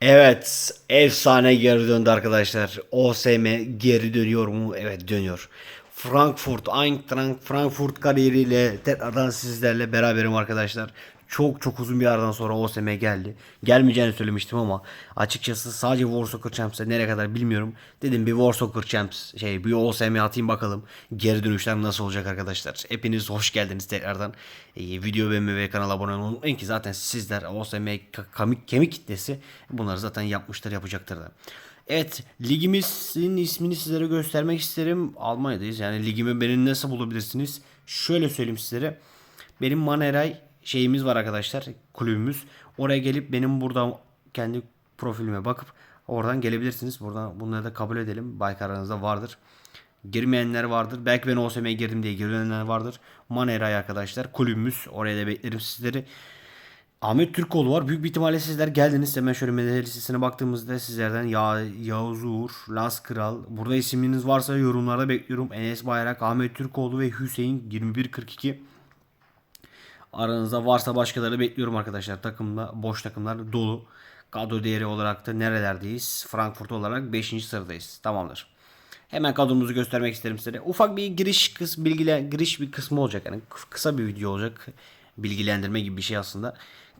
Evet, efsane geri döndü arkadaşlar. OSM geri dönüyor mu? Evet dönüyor. Frankfurt, Eintracht Frankfurt kariyeriyle tekrardan sizlerle beraberim arkadaşlar. Çok çok uzun bir aradan sonra OSM geldi. Gelmeyeceğini söylemiştim ama açıkçası sadece War Soccer Champs'e nereye kadar bilmiyorum. Dedim bir War Soccer Champs şey bir OSM atayım bakalım. Geri dönüşler nasıl olacak arkadaşlar. Hepiniz hoş geldiniz tekrardan. Ee, video beğenmeyi ve kanala abone olmayı unutmayın ki zaten sizler OSM ka- kemik, kemik kitlesi bunları zaten yapmışlar yapacaktır da. Evet ligimizin ismini sizlere göstermek isterim. Almanya'dayız yani ligimi beni nasıl bulabilirsiniz? Şöyle söyleyeyim sizlere. Benim Maneray şeyimiz var arkadaşlar kulübümüz. Oraya gelip benim burada kendi profilime bakıp oradan gelebilirsiniz. Buradan bunları da kabul edelim. Belki aranızda vardır. Girmeyenler vardır. Belki ben OSM'ye girdim diye girenler vardır. Maneray arkadaşlar kulübümüz. Oraya da beklerim sizleri. Ahmet Türkoğlu var. Büyük bir ihtimalle sizler geldiniz. Hemen şöyle medalya listesine baktığımızda sizlerden ya Yavuz Uğur, Las Kral. Burada isiminiz varsa yorumlarda bekliyorum. Enes Bayrak, Ahmet Türkoğlu ve Hüseyin 2142. Aranızda varsa başkaları bekliyorum arkadaşlar. Takımda boş takımlar dolu. Kadro değeri olarak da nerelerdeyiz? Frankfurt olarak 5. sıradayız. Tamamdır. Hemen kadromuzu göstermek isterim size. Ufak bir giriş kıs bilgile giriş bir kısmı olacak. Yani kı- kısa bir video olacak. Bilgilendirme gibi bir şey aslında.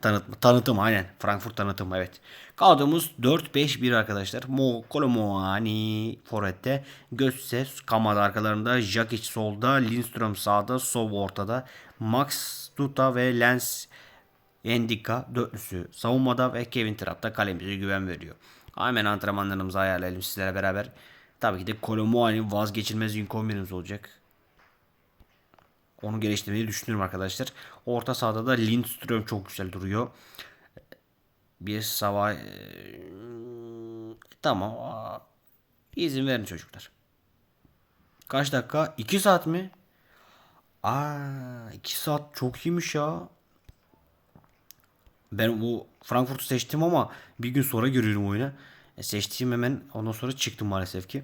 Tanıtım, tanıtım aynen. Frankfurt tanıtım evet. Kadromuz 4-5-1 arkadaşlar. Mo Kolomoani forette. Götze Kamada arkalarında. Jakic solda. Lindström sağda. Sov ortada. Max Duta ve Lens Endika dörtlüsü savunmada ve Kevin Trapp da kalemize güven veriyor. Hemen antrenmanlarımızı ayarlayalım sizlere beraber. Tabii ki de Kolomuani vazgeçilmez ilk 11'imiz olacak. Onu geliştirmeyi düşünüyorum arkadaşlar. Orta sahada da Lindström çok güzel duruyor. Bir sava tamam. Aa, İzin verin çocuklar. Kaç dakika? 2 saat mi? Aa, 2 saat çok iyiymiş ya. Ben bu Frankfurt'u seçtim ama bir gün sonra görüyorum oyunu. E, seçtiğim hemen ondan sonra çıktım maalesef ki.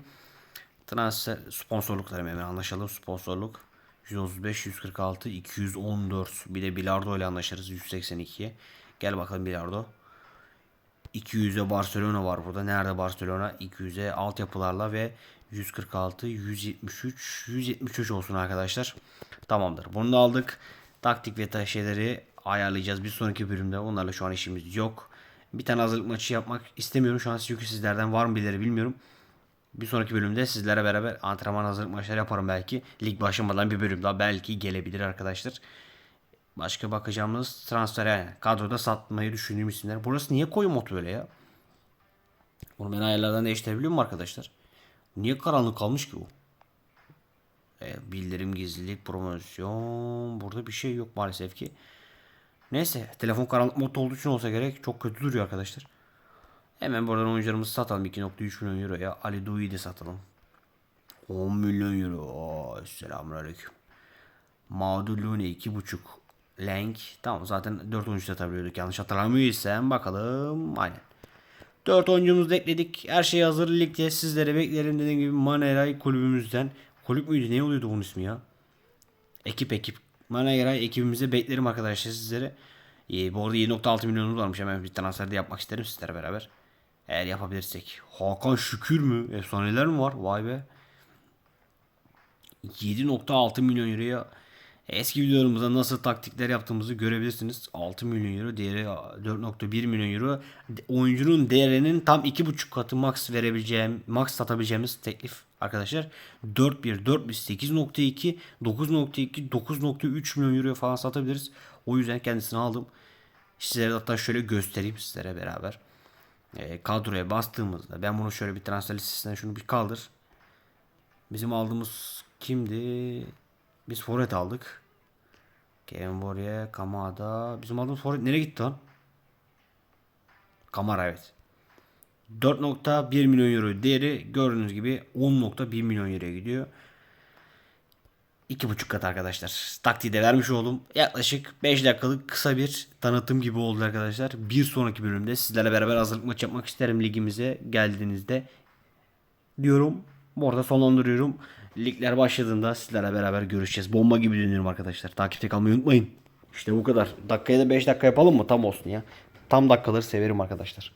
Transfer sponsorluklarım hemen anlaşalım. Sponsorluk 135, 146, 214. Bir de Bilardo ile anlaşırız 182'ye. Gel bakalım Bilardo. 200'e Barcelona var burada. Nerede Barcelona? 200'e altyapılarla ve 146, 173, 173 olsun arkadaşlar. Tamamdır. Bunu da aldık. Taktik ve şeyleri ayarlayacağız bir sonraki bölümde. Onlarla şu an işimiz yok. Bir tane hazırlık maçı yapmak istemiyorum. Şu an çünkü sizlerden var mı birileri bilmiyorum. Bir sonraki bölümde sizlere beraber antrenman hazırlık maçları yaparım belki. Lig başlamadan bir bölüm daha belki gelebilir arkadaşlar. Başka bakacağımız transfer yani. Kadroda satmayı düşündüğüm isimler. Burası niye koyu mod böyle ya? Bunu ben ayarlardan değiştirebiliyor muyum arkadaşlar? Niye karanlık kalmış ki bu? E, bildirim gizlilik promosyon. Burada bir şey yok maalesef ki. Neyse telefon karanlık mod olduğu için olsa gerek çok kötü duruyor arkadaşlar. Hemen buradan oyuncularımızı satalım 2.3 milyon euroya. Ali Du'yu de satalım. 10 milyon euro. Selamünaleyküm. Mağdur Lune 2.5 Lenk. Tamam zaten 4 oyuncu satabiliyorduk yanlış hatırlamıyorsam. Bakalım. Aynen. 4 oyuncumuzu da ekledik. Her şey hazır ligde. Sizlere beklerim dediğim gibi Maneray kulübümüzden. Kulüp müydü? Ne oluyordu bunun ismi ya? Ekip ekip. Maneray ekibimize beklerim arkadaşlar sizlere. Ee, bu arada 7.6 milyonumuz varmış. Hemen bir transfer de yapmak isterim sizlere beraber. Eğer yapabilirsek. Hakan Şükür mü? Efsaneler mi var? Vay be. 7.6 milyon euroya eski videolarımızda nasıl taktikler yaptığımızı görebilirsiniz. 6 milyon euro değeri 4.1 milyon euro. Oyuncunun değerinin tam 2.5 katı max verebileceğim, max satabileceğimiz teklif arkadaşlar. 4.1, 4.1, 8.2, 9.2, 9.3 milyon euro falan satabiliriz. O yüzden kendisini aldım. Sizlere hatta şöyle göstereyim sizlere beraber. E, kadroya bastığımızda ben bunu şöyle bir transfer listesinden şunu bir kaldır. Bizim aldığımız kimdi? Biz forvet aldık. Kevin Borje, Kamada. Bizim aldığımız forvet nereye gitti lan? Kamara evet. 4.1 milyon euro değeri gördüğünüz gibi 10.1 milyon euroya gidiyor. 2.5 kat arkadaşlar. Taktiği de vermiş oldum. Yaklaşık 5 dakikalık kısa bir tanıtım gibi oldu arkadaşlar. Bir sonraki bölümde sizlerle beraber hazırlık maçı yapmak isterim ligimize geldiğinizde diyorum. Bu arada sonlandırıyorum. Ligler başladığında sizlerle beraber görüşeceğiz. Bomba gibi dönüyorum arkadaşlar. Takipte kalmayı unutmayın. İşte bu kadar. Dakikaya da 5 dakika yapalım mı? Tam olsun ya. Tam dakikaları severim arkadaşlar.